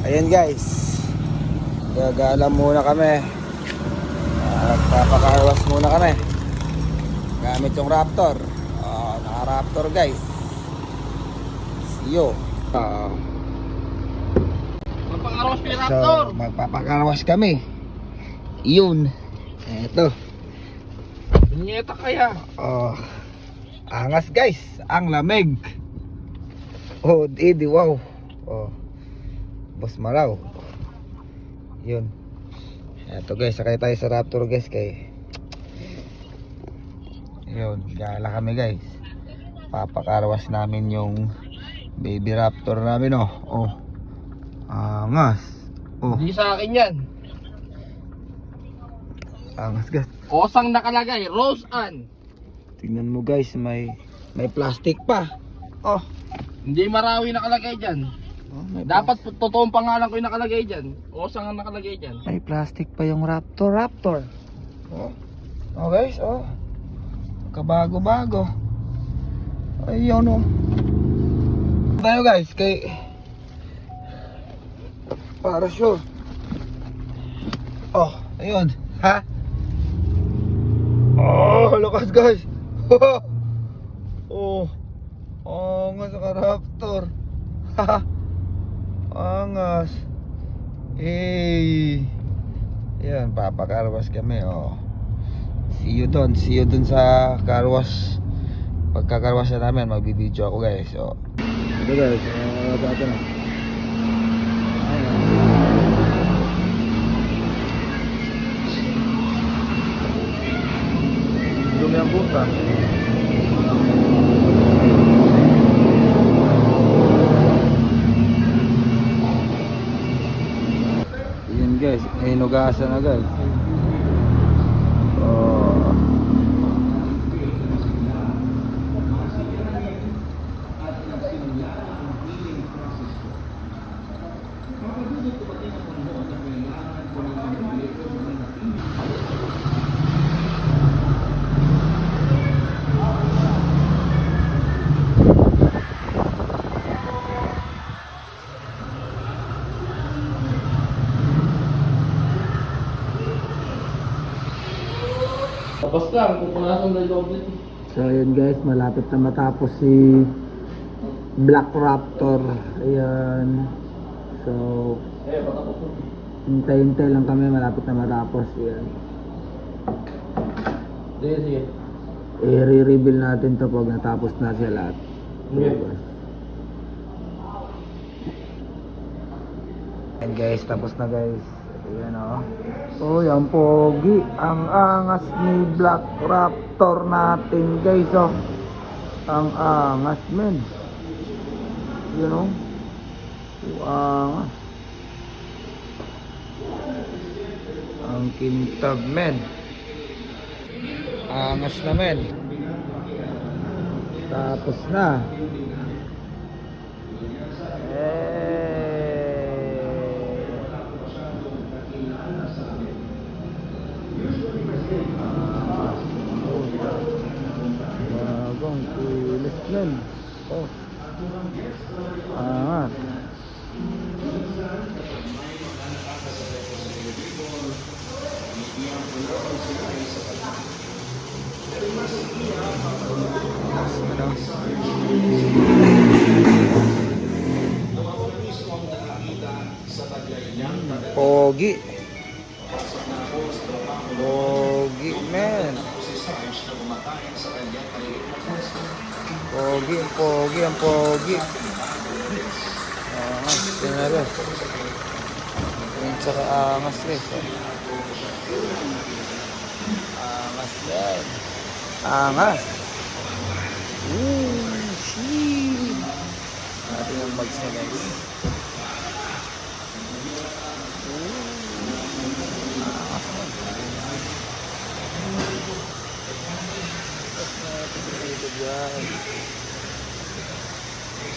ayan guys. Gagala muna kami. At papakarwas muna kami. Gamit yung Raptor. Oh, naka-Raptor guys. See you. Ah, Magpang-aros kay so, Raptor. magpapakarwas kami. Yun. Eto. Bunyeta kaya. Oh, angas guys, ang lamig. Oh, di, di wow. Oh. Boss Maraw. Yun. Eto guys, sakay tayo sa Raptor guys kay Yun, gala kami guys. Papakarwas namin yung baby Raptor namin oh. Oh. Angas. Oh, Hindi sa akin yan. angas guys. Kosang nakalagay, Rose Ann. Tingnan mo guys, may may plastic pa. Oh. Hindi marawi nakalagay dyan. Oh may Dapat totoong pangalan ko yung nakalagay dyan. Kosang ang nakalagay dyan. May plastic pa yung Raptor Raptor. Oh. Oh guys, oh. Kabago-bago. Ayun oh. Tayo guys, kay para sure. Oh, ayun. Ha? Oh, lakas guys. oh. Angas ka Raptor. Ha. Angas. Hey. Yan, papakarwas kami, oh. See you doon, see you doon sa karwas. Pagkakarwas na namin, magbibideo ako guys, oh. Ito guys, uh, dati na. Dumi buta. Guys, may nugasan na guys. Oh. Tapos lang, pupunasan na yung nito. So yun guys, malapit na matapos si Black Raptor. Ayan. So, Eh, patapos na. hintay-hintay lang kami, malapit na matapos. Ayan. Sige, sige. I-re-reveal natin to pag natapos na siya lahat. Okay. Ayan guys, tapos na guys. Ayan o. Oh, yan pogi. Ang angas ni Black Raptor natin guys oh. Ang angas men. Yun o. Ang. Ang kintab men. Angas na men. Tapos na. Bagong kulis nun. Oh. Pogi. Pogi, Pogi, ang pogi, ang pogi. Angas, tinalo. Yung saka angas guys. oh. Angas yan. Angas. Ooh, shit. Natin yung bags na guys. Guys.